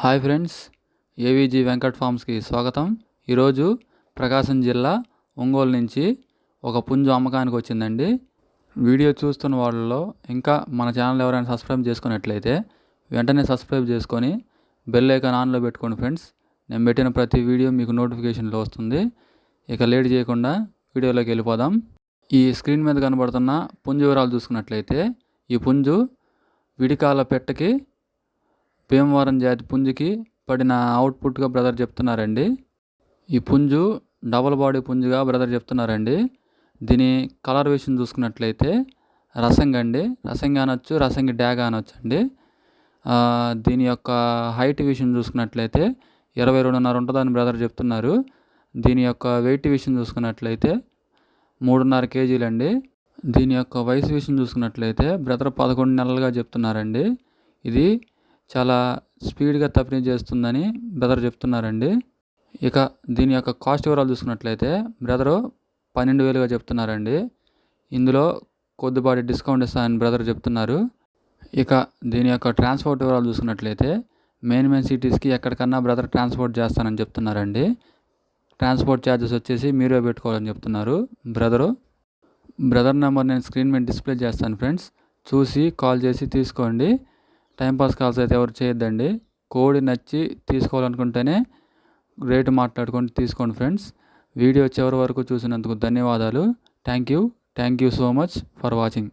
Hi friends AVG Venkat ఫార్మ్స్కి స్వాగతం. ఈరోజు ప్రకాశం జిల్లా ఒంగోలు నుంచి ఒక పుంజు అమ్మకానికి వచ్చిందండి. వీడియో చూస్తున్న వాళ్ళలో ఇంకా మన ఛానల్ ఎవరైనా సబ్స్క్రైబ్ చేసుకున్నట్లయితే వెంటనే సబ్స్క్రైబ్ చేసుకొని బెల్ ఐకాన్ ఆన్లో పెట్టుకోండి ఫ్రెండ్స్. నేను పెట్టిన ప్రతి వీడియో మీకు నోటిఫికేషన్లో వస్తుంది. ఇక లేట్ చేయకుండా వీడియోలోకి వెళ్ళిపోదాం. ఈ స్క్రీన్ మీద కనబడుతున్న పుంజు వివరాలు చూసుకున్నట్లయితే ఈ పుంజు విడికాల పెట్టకి భీమవరం జాతి పుంజుకి పడిన అవుట్పుట్గా బ్రదర్ చెప్తున్నారండి. ఈ పుంజు డబల్ బాడీ పుంజుగా బ్రదర్ చెప్తున్నారండి. దీని కలర్ విషయం చూసుకున్నట్లయితే రసంగ అండి. రసంగి అనొచ్చు రసంగి డ్యాగ్ అనొచ్చు అండి దీని యొక్క హైట్ విషయం చూసుకున్నట్లయితే ఇరవై రెండున్నర ఉంటుందని బ్రదర్ చెప్తున్నారు. దీని యొక్క వెయిట్ విషయం చూసుకున్నట్లయితే మూడున్నర కేజీలండి. దీని యొక్క వయసు విషయం చూసుకున్నట్లయితే బ్రదర్ పదకొండు నెలలుగా చెప్తున్నారండి. ఇది చాలా స్పీడ్గా తప్పిణీ చేస్తుందని బ్రదర్ చెప్తున్నారండి. ఇక దీని యొక్క కాస్ట్ వివరాలు చూసుకున్నట్లయితే బ్రదరు పన్నెండు వేలుగా చెప్తున్నారండి. ఇందులో కొద్దిపాటి డిస్కౌంట్ ఇస్తానని బ్రదర్ చెప్తున్నారు. ఇక దీని యొక్క ట్రాన్స్పోర్ట్ వివరాలు చూసుకున్నట్లయితే మెయిన్ మెయిన్ సిటీస్కి ఎక్కడికన్నా బ్రదర్ ట్రాన్స్పోర్ట్ చేస్తానని చెప్తున్నారండి. ట్రాన్స్పోర్ట్ ఛార్జెస్ వచ్చేసి మీరే పెట్టుకోవాలని చెప్తున్నారు బ్రదరు. బ్రదర్ నెంబర్ నేను స్క్రీన్ మీద డిస్ప్లే చేస్తాను ఫ్రెండ్స్. చూసి కాల్ చేసి తీసుకోండి. టైంపాస్ కాల్స్ అయితే ఎవరు చేయొద్దండి. కోడి నచ్చి తీసుకోవాలనుకుంటేనే రేటు మాట్లాడుకొని తీసుకోండి ఫ్రెండ్స్ వీడియో చివరి వరకు చూసినందుకు ధన్యవాదాలు. Thank you thank you so much for watching